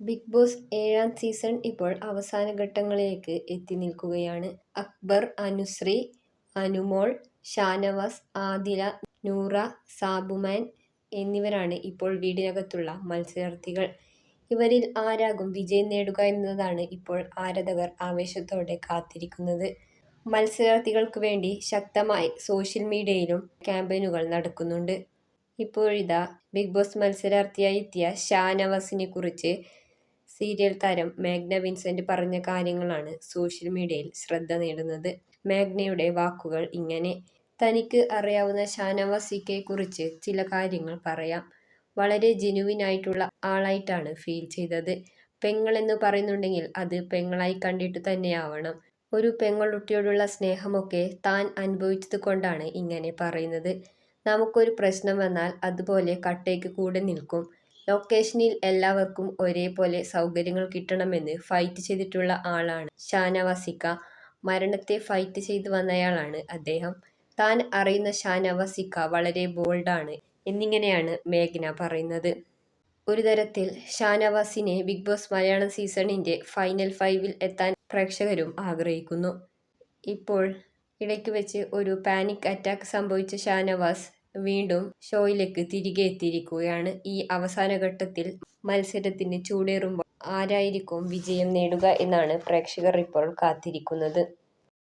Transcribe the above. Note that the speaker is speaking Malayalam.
ബിഗ് ബോസ് ഏഴാം സീസൺ ഇപ്പോൾ അവസാന ഘട്ടങ്ങളിലേക്ക് എത്തി നിൽക്കുകയാണ്. അക്ബർ, അനുശ്രീ, അനുമോൾ, ഷാനവാസ്, ആദില, നൂറ, സാബുമാൻ എന്നിവരാണ് ഇപ്പോൾ വീടിനകത്തുള്ള മത്സരാർത്ഥികൾ. ഇവരിൽ ആരാകും വിജയം നേടുക എന്നതാണ് ഇപ്പോൾ ആരാധകർ ആവേശത്തോടെ കാത്തിരിക്കുന്നത്. മത്സരാർത്ഥികൾക്ക് വേണ്ടി ശക്തമായി സോഷ്യൽ മീഡിയയിലും ക്യാമ്പയിനുകൾ നടക്കുന്നുണ്ട്. ഇപ്പോഴിതാ ബിഗ് ബോസ് മത്സരാർത്ഥിയായി എത്തിയ ഷാനവാസിനെ കുറിച്ച് സീരിയൽ താരം മേഘ്ന വിൻസെന്റ് പറഞ്ഞ കാര്യങ്ങളാണ് സോഷ്യൽ മീഡിയയിൽ ശ്രദ്ധ നേടുന്നത്. മേഘ്നയുടെ വാക്കുകൾ ഇങ്ങനെ. തനിക്ക് അറിയാവുന്ന ഷാനവാസ് കുറിച്ച് ചില കാര്യങ്ങൾ പറയാം. വളരെ ജെനുവിനായിട്ടുള്ള ആളായിട്ടാണ് ഫീൽ ചെയ്തത്. പെങ്ങളെന്ന് പറയുന്നുണ്ടെങ്കിൽ അത് പെങ്ങളായി കണ്ടിട്ട് തന്നെയാവണം. ഒരു പെങ്ങളുട്ടിയോടുള്ള സ്നേഹമൊക്കെ താൻ അനുഭവിച്ചത് കൊണ്ടാണ് ഇങ്ങനെ പറയുന്നത്. നമുക്കൊരു പ്രശ്നം വന്നാൽ അതുപോലെ കട്ടയ്ക്ക് കൂടെ നിൽക്കും. ലൊക്കേഷനിൽ എല്ലാവർക്കും ഒരേപോലെ സൗകര്യങ്ങൾ കിട്ടണമെന്ന് ഫൈറ്റ് ചെയ്തിട്ടുള്ള ആളാണ് ഷാനവാസിക്ക മരണത്തെ ഫൈറ്റ് ചെയ്ത് വന്നയാളാണ് അദ്ദേഹം. താൻ അറിയുന്ന ഷാനവാസിക്ക വളരെ ബോൾഡാണ് എന്നിങ്ങനെയാണ് മേഘ്ന പറയുന്നത്. ഒരു തരത്തിൽ ഷാനവാസിനെ ബിഗ് ബോസ് മലയാളം സീസണിന്റെ ഫൈനൽ ഫൈവിൽ എത്താൻ പ്രേക്ഷകരും ആഗ്രഹിക്കുന്നു. ഇപ്പോൾ ഇടയ്ക്ക് വെച്ച് ഒരു പാനിക് അറ്റാക്ക് സംഭവിച്ച ഷാനവാസ് വീണ്ടും ഷോയിലേക്ക് തിരികെ എത്തിയിരിക്കുകയാണ്. ഈ അവസാന ഘട്ടത്തിൽ മത്സരത്തിന് ചൂടേറുമ്പോൾ ആരായിരിക്കും വിജയം നേടുക എന്നാണ് പ്രേക്ഷകർ ഇപ്പോൾ കാത്തിരിക്കുന്നത്.